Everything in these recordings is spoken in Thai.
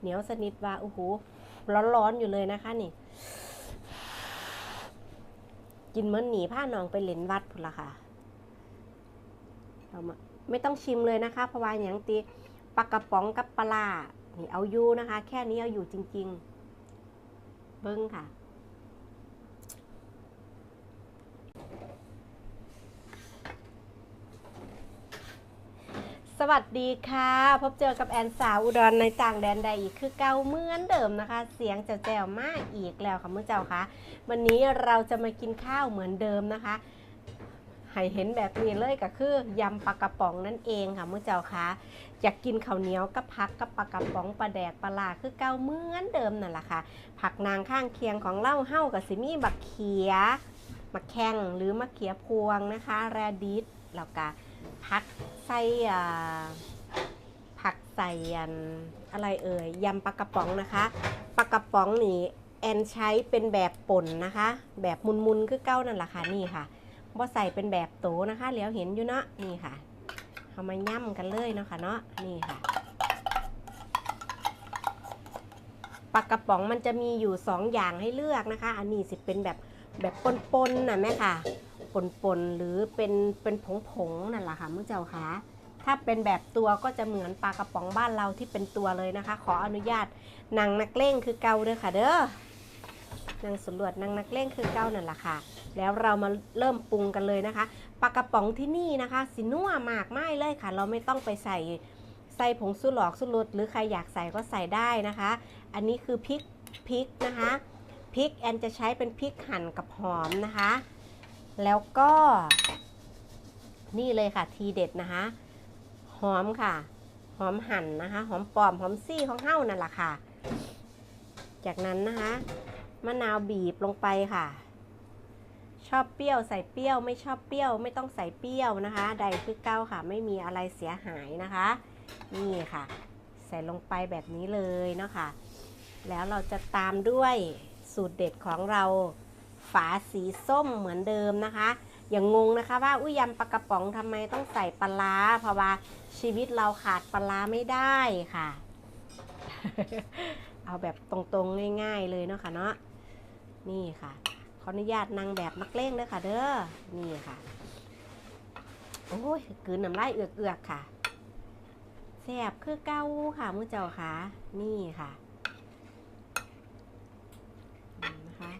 เหนียวสนิทว่าโอ้โหร้อนๆอยู่เลยนะคะนี่ กินเหมือนหนีผ้าหนองไปเหรนวัดพุ่นละค่ะเรามาไม่ต้องชิมเลยนะคะ เพราะว่าอย่างตีปลากระป๋องกับปลาร้านี่เอาอยู่นะคะ แค่นี้เอาอยู่จริง ๆ เบิ้งค่ะ สวัสดีค่ะ พบเจอกับแอนสาวอุดรในต่างแดนใดอีกคือเก่าเหมือนเดิมนะคะ เสียงแจ๋วๆมากอีกแล้วค่ะมื่อเจ้าคะวันนี้เราจะมากินข้าวเหมือนเดิมนะคะให้เห็นแบบนี้เลยก็คือยำปลากระป๋องนั่นเองค่ะมื่อเจ้าคะอยากกินข้าวเหนียวกับผักกับปลากระป๋องปลาแดกปลาลาคือเก่าเหมือนเดิมนั่นแหละค่ะ ผักนางข้างเคียงของเล่าเฮ้ากับซิมี่บักเขียมะแข้งหรือมะเขือพวงนะคะ แรดิสแล้วก็ ผักใส่ผักใส่อันอะไรเอ่ยยำปลากระป๋องนะคะปลากระป๋องนี่แอนใช้เป็นแบบป่นนะคะ แบบมุนๆคือเก้านั่นแหละค่ะนี่ค่ะว่าใส่เป็นแบบโตนะคะแล้วเห็นอยู่เนาะนี่ค่ะเอามาย่ำกันเลยเนาะค่ะเนาะนี่ค่ะปลากระป๋องมันจะมีอยู่ 2 อย่างให้เลือกนะคะ อันนี้สิเป็นแบบแบบปนๆนะแม่ค่ะ ปนๆ หรือเป็นเป็นผงๆ นั่นแหละค่ะมื่อเจ้าคะถ้าเป็นแบบตัวก็จะเหมือนปลากระป๋องบ้านเราที่เป็นตัวเลยนะคะ ขออนุญาตนางนักเล่งคือเกาเด้อค่ะ เด้อนางสำรวจนางนักเล่งคือเกานั่นแหละค่ะ แล้วเรามาเริ่มปรุงกันเลยนะคะปลากระป๋องที่นี่นะคะสินัวมากไม่เลยค่ะ เราไม่ต้องไปใส่ใส่ผงสุหลอกสุรสหรือใครอยากใส่ก็ใส่ได้นะคะ อันนี้คือพริกพริกนะคะพริกแอนจะใช้เป็นพริกหั่นกับหอมนะคะ แล้วก็ นี่เลยค่ะทีเด็ดนะคะ หอมค่ะ หอมหั่นนะคะ หอมปลอมหอมซี่ของเฮ้านั่นแหละค่ะ จากนั้นนะคะมะนาวบีบลงไปค่ะ ชอบเปรี้ยวใส่เปรี้ยวไม่ชอบเปรี้ยวไม่ต้องใส่เปรี้ยวนะคะ ใดคือเก้าค่ะ ไม่มีอะไรเสียหายนะคะ นี่ค่ะ ใส่ลงไปแบบนี้เลยเนาะค่ะแล้วเราจะตามด้วยสูตรเด็ดของเรา ฝาสีส้มเหมือนเดิมนะคะ อย่างงงนะคะว่าอุ้ยยำปลากระป๋องทำไมต้องใส่ปลาเพราะว่าชีวิตเราขาดปลาไม่ได้ค่ะ เอาแบบตรงๆง่าย ๆเลยเนาะค่ะเนาะนี่ค่ะขออนุญาตนางแบบนักเล่งเลยค่ะ เด้อนี่ค่ะโอ้ยกืนน้ำลายเอือกๆค่ะแซ่บคือเก้าค่ะมือเจ้าค่ะนี่ค่ะนะคะ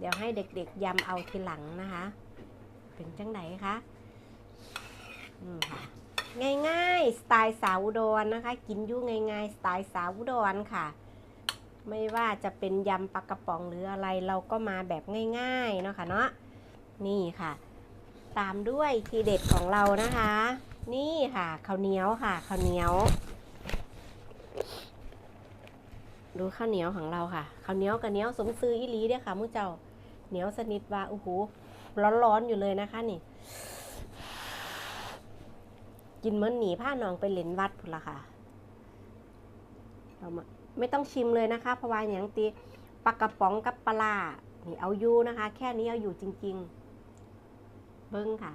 เดี๋ยวให้เด็กๆยำเอาทีหลังนะคะ เป็นจังไหนคะอืมค่ะง่ายๆ สไตล์สาวอุดรนะคะ กินยู่ง่ายๆ สไตล์สาวอุดรค่ะ ไม่ว่าจะเป็นยำปลากระป๋องหรืออะไรเราก็มาแบบง่ายๆเนาะค่ะเนาะนี่ค่ะ ตามด้วยทีเด็ดของเรานะคะ นี่ค่ะข้าวเหนียวค่ะข้าวเหนียว ดูข้าวเหนียวของเราค่ะข้าวเหนียวกับเหนียวสมซื้ออีหลีเด้อค่ะมุ้เจ้า เหนียวสนิทว่าโอ้โหร้อนๆอยู่เลยนะคะนี่ กินเหมือนหนีผ้าหนองไปเหรนวัดพุ่นละค่ะเรามาไม่ต้องชิมเลยนะคะเพราะว่าอย่างตีปลากระป๋องกับปลาร้านี่เอาอยู่นะคะ แค่นี้เอาอยู่จริง ๆ เบิ้งค่ะ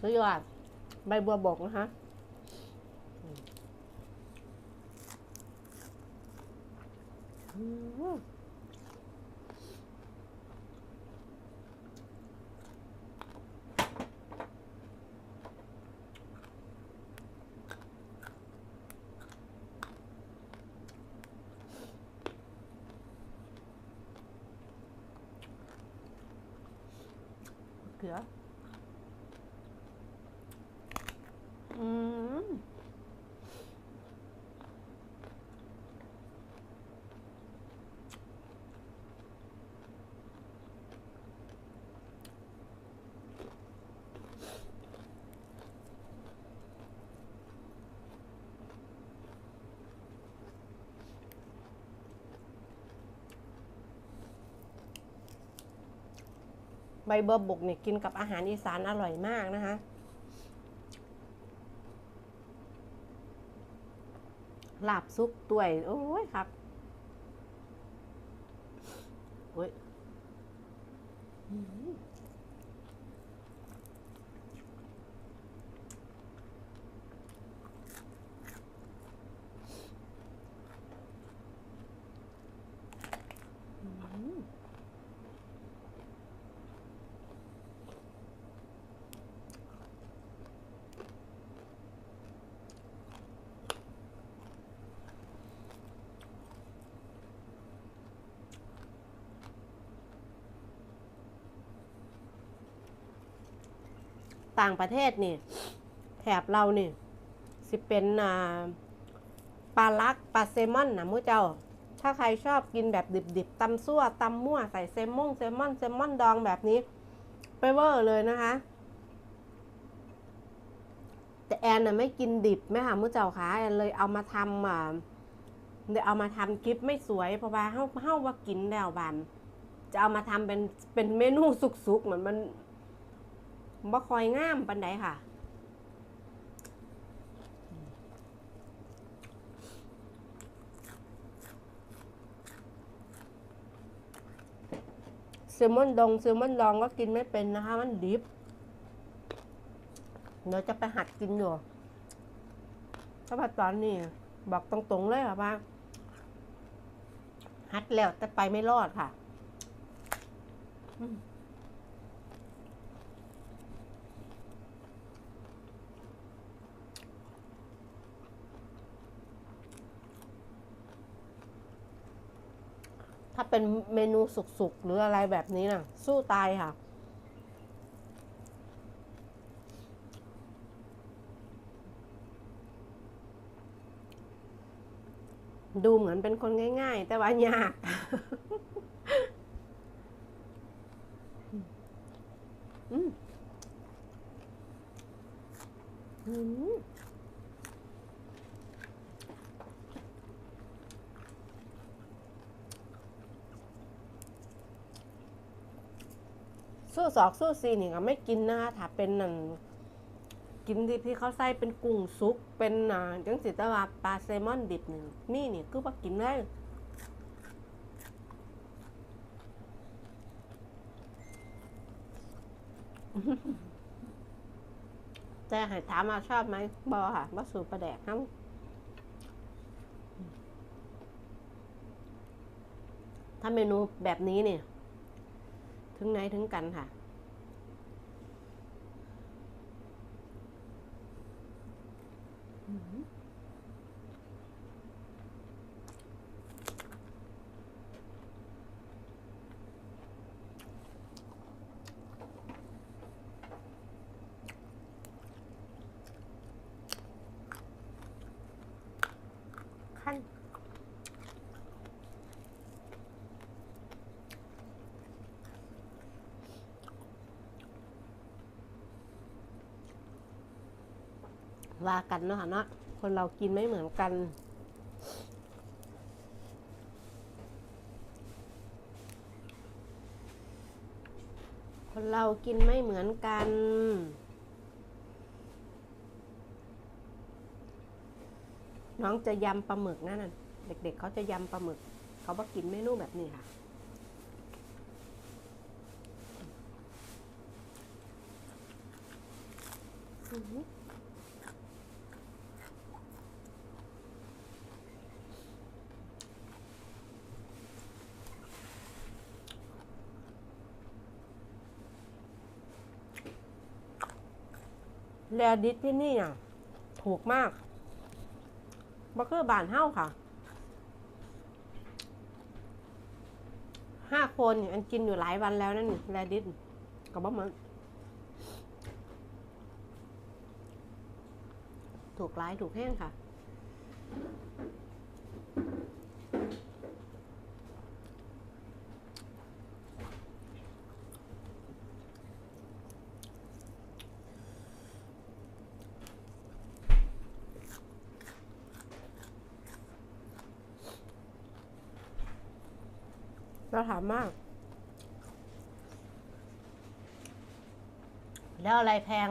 สุดยอดใบบัวบกนะคะ อืมเกลือ อืม ใบเบอร์บกเนี่ยกินกับอาหารอีสานอร่อยมากนะคะ ลาบซุกตัวย โอ้ยครับโอ้ยอืม ต่างประเทศนี่แถบเรานี่สิเป็นปลาลักปลาเซมอนนะมู้เจ้า ถ้าใครชอบกินแบบดิบๆตำซั่วตำมั่วใส่เซมอนเซมอนเซมอนดองแบบนี้ไปเวอร์เลยนะคะ แต่แอนน่ะไม่กินดิบแม่ค่ะมู้เจ้าคะแอนเลยเอามาทำอ่าเดี๋ยวเอามาทำคลิปไม่สวยเพราะว่าเฮาเฮาว่ากินแล้วบานจะเอามาทำเป็นเป็นเมนูสุกๆเหมือนมัน บ่คอยงามปันใดค่ะแซลมอนดองแซลมอนดองก็กินไม่เป็นนะคะ มันดิบเดี๋ยวจะไปหัดกินอยู่ถ้าว่าตอนนี้บอกตรงๆเลยค่ะว่าหัดแล้วแต่ไปไม่รอดค่ะ อืม ถ้าเป็นเมนูสุกๆ หรืออะไรแบบนี้นะสู้ตายค่ะ ดูเหมือนเป็นคนง่าย ๆ แต่ว่ายากอืมอืม สู้สอกสู้ซีนี่ก็ไม่กินนะคะถ้าเป็นนั่นกินดิบที่เขาใส่เป็นกุ้งซุปเป็นอ่าจังสิต่ว่าปลาแซลมอนดิบหนี่งนี่นี่คือว่ากินได้แต่ให้ถามมาชอบไหมบอค่ะว่าสูประแดกครับถ้าเมนูแบบนี้เนี่ย ถึงไหนถึงกันค่ะ ขั้น ว่ากันเนาะเนาะคนเรากินไม่เหมือนกัน คนเรากินไม่เหมือนกันน้องจะยำปลาหมึกนั่นน่ะเด็ก ๆ เขาจะยำปลาหมึก เขาบอกกินเมนูแบบนี้ค่ะ อือ แลดิสที่นี่อะ ถูกมากบักเกอร์บานเฮ้าค่ะห้าคนอันกินอยู่หลายวันแล้วนั่นแลดิสกับบ้ามันถูกร้ายถูกแห้งค่ะ มมาก แล้วอะไรแพง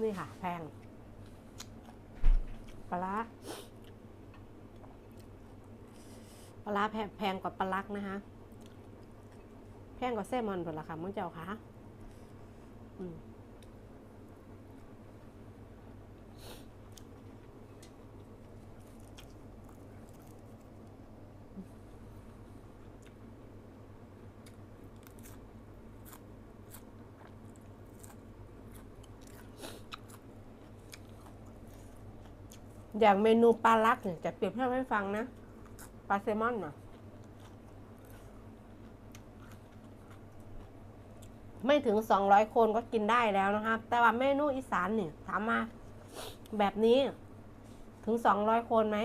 นี่ค่ะ แพงปลาร้าปลาร้าแพงแพงกว่าปลาลักนะคะ แพงกว่าแซลมอนเปล่าค่ะมึงเจ้าคะอืม อย่างเมนูปลาลักเนี่ยจะเปรียบเทียบให้ฟังนะปลาแซลมอนน่ะไม่ถึง200คนก็กินได้แล้วนะคะแต่ว่าเมนูอีสานเนี่ยถามมาแบบนี้ถึง200คนไหม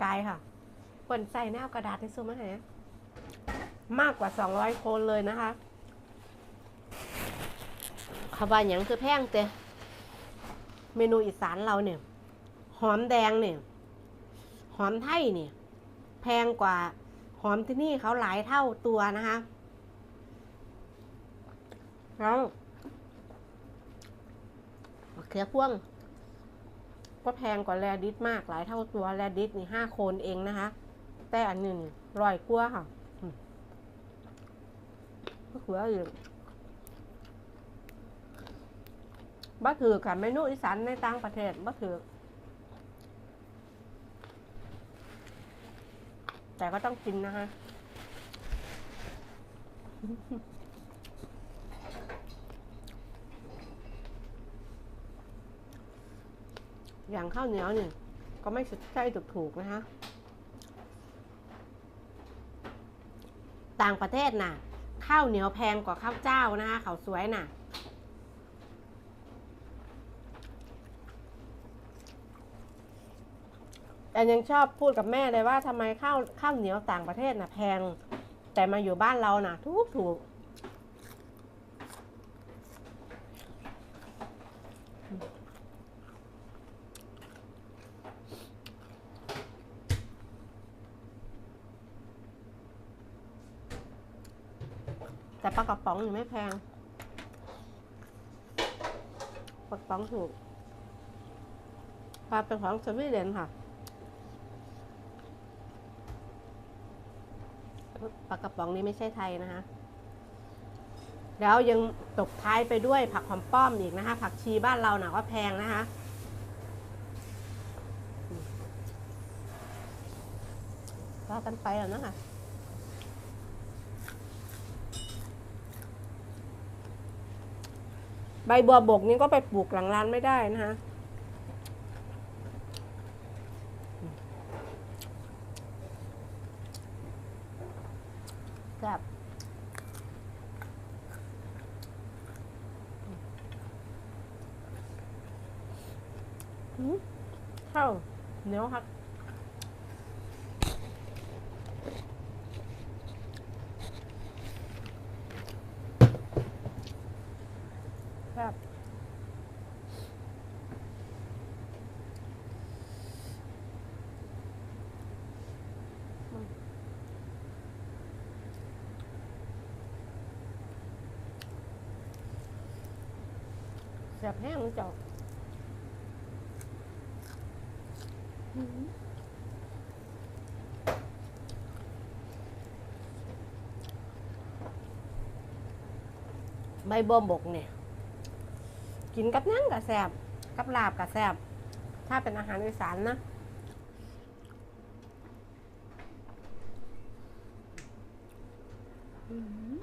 ไกลค่ะควรใส่แนวกระดาษที่ซูมาให้มากกว่า200คนเลยนะคะคำว่าอย่างคือแพงเตะเมนูอีสานเราเนี่ย หอมแดงเนี่ย หอมไทยเนี่ย แพงกว่าหอมที่นี่เขาหลายเท่าตัวนะคะแล้วเขือพ่วง ก็แพงกว่าแรดิสมากหลายเท่าตัวแรดิสนี่ห้าโคนเองนะคะ แต่อันหนึ่ร้อยกว่าค่ะอืมมะเขืออยู่บ้าถือกับเมนูอีสานในต่างประเทศบ้าถือ แต่ก็ต้องกินนะคะอย่างข้าวเหนียวเนี่ยก็ไม่ใช่ถูกๆนะคะ ต่างประเทศน่ะ ข้าวเหนียวแพงกว่าข้าวเจ้านะคะเขาสวยน่ะ แต่ยังชอบพูดกับแม่เลยว่าทำไมข้าวข้าวเหนียวต่างประเทศน่ะแพง แต่มาอยู่บ้านเราน่ะ ถูกถูกแต่ปลากระป๋องนี่ไม่แพงปลากระป๋องถูกปลาเป็นของสวีเดนค่ะ ปลากระป๋องนี้ไม่ใช่ไทยนะคะ แล้วยังตกท้ายไปด้วยผักหอมป้อมอีกนะคะ ผักชีบ้านเราหนาก็แพงนะคะก็กันไปแล้วนะคะใบบัวบกนี่ก็ไปปลูกหลังร้านไม่ได้นะคะแบบ อืม ข้าวเหนียวครับครับแซ่บแห้งเลยเจ้า ใบบัวบกเนี่ย กินกับนั่งกับแซบกับลาบกับแซบถ้าเป็นอาหารอีสานนะ อืม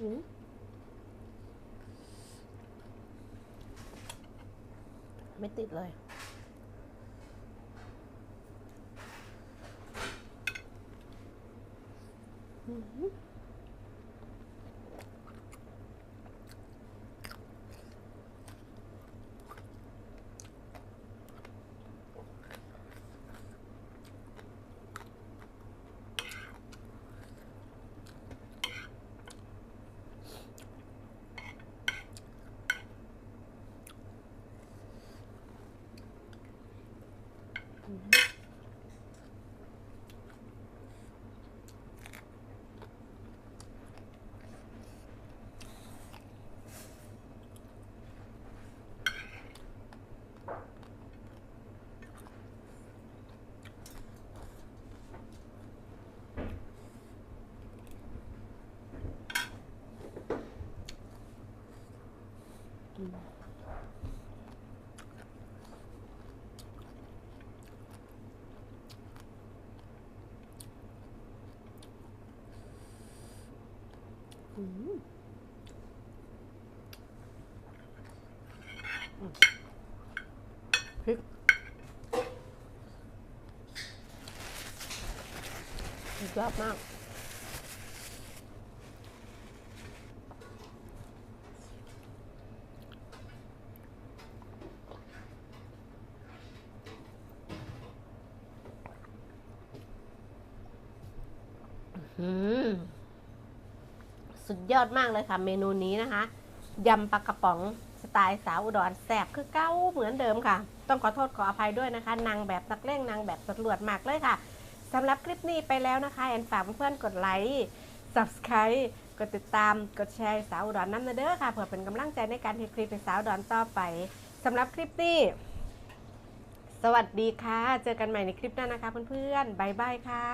ไม่ติดเลย อืม อืมอืม พริกดยอดมากอืม สุดยอดมากเลยค่ะ เมนูนี้นะคะยำปลากระป๋องสไตล์สาวอุดรแสบคือเก้าเหมือนเดิมค่ะ ต้องขอโทษขออภัยด้วยนะคะ นางแบบนักเล่งนางแบบตำรวจมากเลยค่ะสำหรับคลิปนี้ไปแล้วนะคะแอนฝากเพื่อนๆกดไลค์ subscribe กดติดตามกดแชร์สาวอุดรน้ำเด้อค่ะเพื่อเป็นกำลังใจในการทำคลิปเป็นสาวอุดรต่อไปสำหรับคลิปนี้ สวัสดีค่ะ เจอกันใหม่ในคลิปหน้านะคะเพื่อนๆบายบายค่ะ